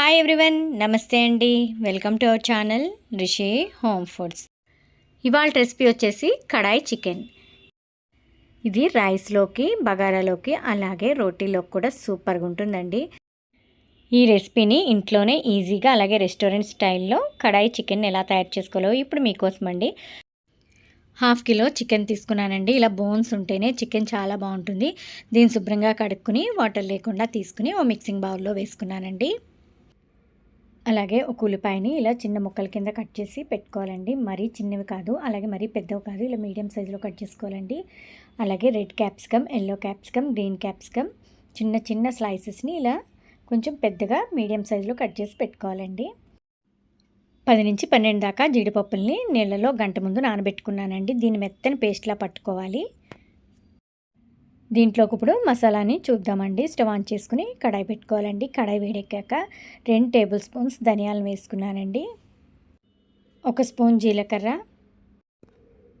Hi everyone నమస్తే అండి. Welcome to our channel Rishi home foods ఇవాళ రెసిపీ వచ్చేసి కడాయి చికెన్ ఇది రైస్లోకి బగారాలోకి అలాగే రోటీలోకి కూడా సూపర్గా ఉంటుందండి. ఈ రెసిపీని ఇంట్లోనే ఈజీగా అలాగే రెస్టారెంట్ స్టైల్లో కడాయి చికెన్ ఎలా తయారు చేసుకోవాలో ఇప్పుడు మీకోసం అండి. హాఫ్ కిలో చికెన్ తీసుకున్నానండి. ఇలా బోన్స్ ఉంటేనే చికెన్ చాలా బాగుంటుంది. దీన్ని శుభ్రంగా కడుక్కుని వాటర్ లేకుండా తీసుకుని ఓ మిక్సింగ్ బౌల్లో వేసుకున్నానండి. అలాగే ఒక ఉల్లిపాయని ఇలా చిన్న ముక్కల కింద కట్ చేసి పెట్టుకోవాలండి. మరీ చిన్నవి కాదు అలాగే మరీ పెద్దవి కాదు ఇలా మీడియం సైజులో కట్ చేసుకోవాలండి. అలాగే red capsicum yellow capsicum green capsicum చిన్న చిన్న స్లైసెస్ని ఇలా కొంచెం పెద్దగా మీడియం సైజులో కట్ చేసి పెట్టుకోవాలండి. పది నుంచి పన్నెండు దాకా జీడిపప్పుల్ని నీళ్ళలో గంట ముందు నానబెట్టుకున్నానండి. దీన్ని మెత్తని పేస్ట్లా పట్టుకోవాలి. దీంట్లోకి ఇప్పుడు మసాలాని చూద్దామండి. స్టవ్ ఆన్ చేసుకుని కడాయి పెట్టుకోవాలండి. కడాయి వేడెక్కాక రెండు టేబుల్ స్పూన్స్ ధనియాలు వేసుకున్నానండి. ఒక స్పూన్ జీలకర్ర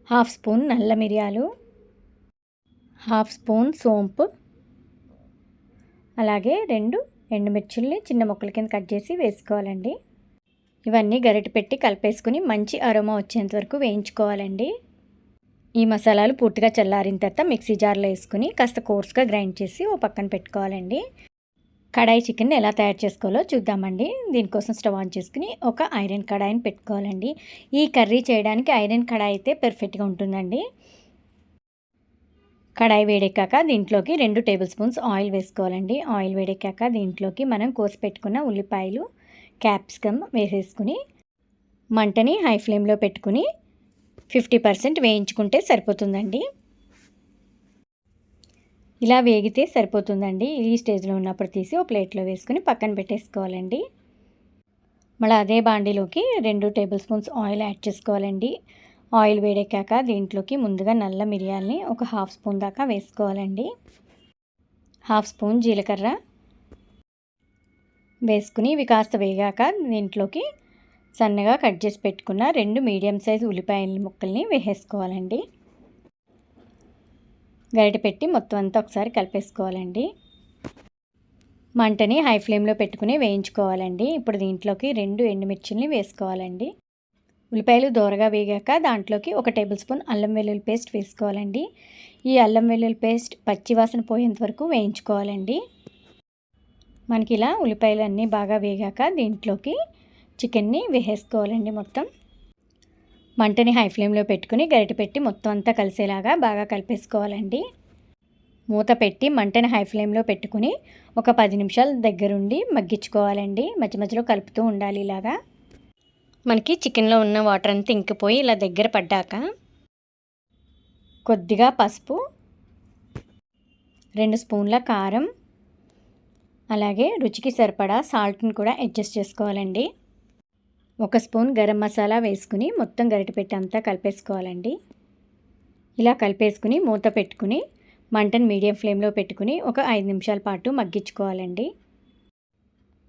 హాఫ్ స్పూన్ నల్ల మిరియాలు హాఫ్ స్పూన్ సోంపు అలాగే రెండు ఎండుమిర్చుల్ని చిన్న ముక్కల కింద కట్ చేసి వేసుకోవాలండి. ఇవన్నీ గరిటె పెట్టి కలిపేసుకుని మంచి అరోమా వచ్చేంత వరకు వేయించుకోవాలండి. ఈ మసాలాలు పూర్తిగా చల్లారిన తర్వాత మిక్సీ జార్లో వేసుకుని కాస్త కోర్స్గా గ్రైండ్ చేసి ఓ పక్కన పెట్టుకోవాలండి. కడాయి చికెన్ ఎలా తయారు చేసుకోవాలో చూద్దామండి. దీనికోసం స్టవ్ ఆన్ చేసుకుని ఒక ఐరన్ కడాయిని పెట్టుకోవాలండి. ఈ కర్రీ చేయడానికి ఐరన్ కడాయి అయితే పెర్ఫెక్ట్గా ఉంటుందండి. కడాయి వేడెక్కాక దీంట్లోకి రెండు టేబుల్ స్పూన్స్ ఆయిల్ వేసుకోవాలండి. ఆయిల్ వేడెక్కాక దీంట్లోకి మనం కోసి పెట్టుకున్న ఉల్లిపాయలు క్యాప్సికమ్ వేసేసుకుని మంటని హై ఫ్లేమ్లో పెట్టుకుని ఫిఫ్టీ పర్సెంట్ వేయించుకుంటే సరిపోతుందండి. ఇలా వేగితే సరిపోతుందండి. ఈ స్టేజ్లో ఉన్నప్పుడు తీసి ఒక ప్లేట్లో వేసుకుని పక్కన పెట్టేసుకోవాలండి. మళ్ళీ అదే బాండీలోకి రెండు టేబుల్ స్పూన్స్ ఆయిల్ యాడ్ చేసుకోవాలండి. ఆయిల్ వేడెక్కాక దీంట్లోకి ముందుగా నల్ల మిరియాలని ఒక హాఫ్ స్పూన్ దాకా వేసుకోవాలండి. హాఫ్ స్పూన్ జీలకర్ర వేసుకుని ఇవి కాస్త వేగాక దీంట్లోకి సన్నగా కట్ చేసి పెట్టుకున్న రెండు మీడియం సైజు ఉల్లిపాయల ముక్కల్ని వేసేసుకోవాలండి. గరిట పెట్టి మొత్తం అంతా ఒకసారి కలిపేసుకోవాలండి. మంటని హై ఫ్లేమ్లో పెట్టుకుని వేయించుకోవాలండి. ఇప్పుడు దీంట్లోకి రెండు ఎండుమిర్చిల్ని వేసుకోవాలండి. ఉల్లిపాయలు దోరగా వేగాక దాంట్లోకి ఒక టేబుల్ స్పూన్ అల్లం వెల్లుల్లి పేస్ట్ వేసుకోవాలండి. ఈ అల్లం వెల్లుల్లి పేస్ట్ పచ్చివాసన పోయేంత వరకు వేయించుకోవాలండి. మనకి ఇలా ఉల్లిపాయలు అన్నీ బాగా వేగాక దీంట్లోకి చికెన్ని వేసేసుకోవాలండి మొత్తం. మంటని హై ఫ్లేమ్లో పెట్టుకుని గరిటె పెట్టి మొత్తం అంతా కలిసేలాగా బాగా కలిపేసుకోవాలండి. మూత పెట్టి మంటని హై ఫ్లేమ్లో పెట్టుకుని ఒక పది నిమిషాల దగ్గరుండి మగ్గించుకోవాలండి. మధ్య మధ్యలో కలుపుతూ ఉండాలి ఇలాగా. మనకి చికెన్లో ఉన్న వాటర్ అంతా ఇంకిపోయి ఇలా దగ్గర పడ్డాక కొద్దిగా పసుపు రెండు స్పూన్ల కారం అలాగే రుచికి సరిపడా సాల్ట్ని కూడా అడ్జస్ట్ చేసుకోవాలండి. ఒక స్పూన్ గరం మసాలా వేసుకుని మొత్తం గరిటెపెట్టి అంతా కలిపేసుకోవాలండి. ఇలా కలిపేసుకుని మూత పెట్టుకుని మంటను మీడియం ఫ్లేమ్లో పెట్టుకుని ఒక ఐదు నిమిషాల పాటు మగ్గించుకోవాలండి.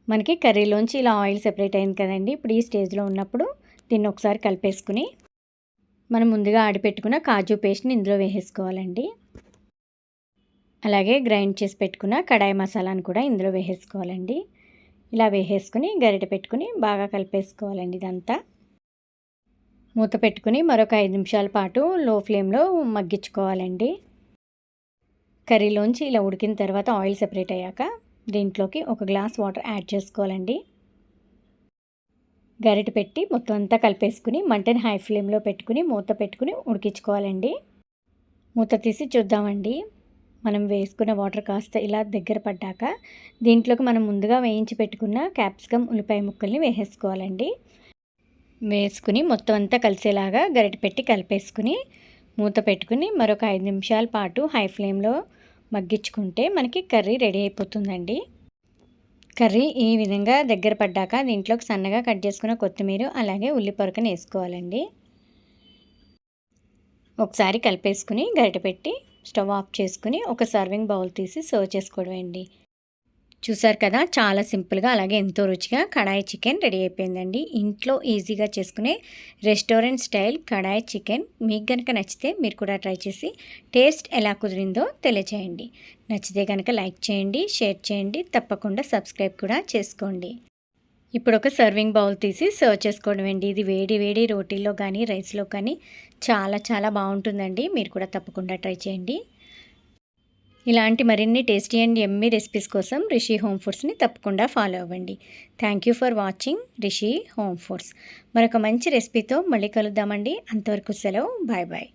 మనకి కర్రీలోంచి ఇలా ఆయిల్ సెపరేట్ అయింది కదండి ఇప్పుడు ఈ స్టేజ్లో ఉన్నప్పుడు దీన్ని ఒకసారి కలిపేసుకుని మనం ముందుగా ఆడిపెట్టుకున్న కాజు పేస్ట్ని ఇందులో వేసేసుకోవాలండి. అలాగే గ్రైండ్ చేసి పెట్టుకున్న కడాయి మసాలాను కూడా ఇందులో వేసేసుకోవాలండి. ఇలా వేసేసుకుని గరిటె పెట్టుకుని బాగా కలిపేసుకోవాలండి ఇదంతా. మూత పెట్టుకుని మరొక ఐదు నిమిషాల పాటు లో ఫ్లేమ్లో మగ్గించుకోవాలండి. కర్రీలోంచి ఇలా ఉడికిన తర్వాత ఆయిల్ సెపరేట్ అయ్యాక దీంట్లోకి ఒక గ్లాస్ వాటర్ యాడ్ చేసుకోవాలండి. గరిట పెట్టి మొత్తం అంతా కలిపేసుకుని మంటని హై ఫ్లేమ్లో పెట్టుకుని మూత పెట్టుకుని ఉడికించుకోవాలండి. మూత తీసి చూద్దామండి. మనం వేసుకున్న వాటర్ కాస్త ఇలా దగ్గర పడ్డాక దీంట్లోకి మనం ముందుగా వేయించి పెట్టుకున్న క్యాప్సికమ్ ఉల్లిపాయ ముక్కల్ని వేసేసుకోవాలండి. వేసుకుని మొత్తం అంతా కలిసేలాగా గరిటె పెట్టి కలిపేసుకుని మూత పెట్టుకుని మరొక ఐదు నిమిషాల పాటు హై ఫ్లేమ్లో మగ్గించుకుంటే మనకి కర్రీ రెడీ అయిపోతుందండి. కర్రీ ఈ విధంగా దగ్గర పడ్డాక దీంట్లోకి సన్నగా కట్ చేసుకున్న కొత్తిమీర అలాగే ఉల్లిపొరకని వేసుకోవాలండి. ఒకసారి కలిపేసుకుని గరిటె పెట్టి స్టవ్ ఆఫ్ చేసుకుని ఒక సర్వింగ్ బౌల్ తీసి సర్వ్ చేసుకోవడం అండి. చూసారు కదా చాలా సింపుల్గా అలాగే ఎంతో రుచిగా కడాయి చికెన్ రెడీ అయిపోయిందండి. ఇంట్లో ఈజీగా చేసుకునే రెస్టారెంట్ స్టైల్ కడాయి చికెన్. మీకు కనుక నచ్చితే మీరు కూడా ట్రై చేసి టేస్ట్ ఎలా కుదిరిందో తెలియచేయండి. నచ్చితే కనుక లైక్ చేయండి షేర్ చేయండి తప్పకుండా సబ్స్క్రైబ్ కూడా చేసుకోండి. ఇప్పుడు ఒక సర్వింగ్ బౌల్ తీసి సర్వ్ చేసుకోవడం అండి. ఇది వేడి వేడి రోటీల్లో కానీ రైస్లో కానీ చాలా చాలా బాగుంటుందండి. మీరు కూడా తప్పకుండా ట్రై చేయండి. ఇలాంటి మరిన్ని టేస్టీ అండ్ ఎమ్మీ రెసిపీస్ కోసం రిషి హోమ్ ఫుడ్స్ని తప్పకుండా ఫాలో అవ్వండి. Thank you for watching Rishi home foods. మరొక మంచి రెసిపీతో మళ్ళీ కలుద్దామండి. అంతవరకు సెలవు. Bye bye.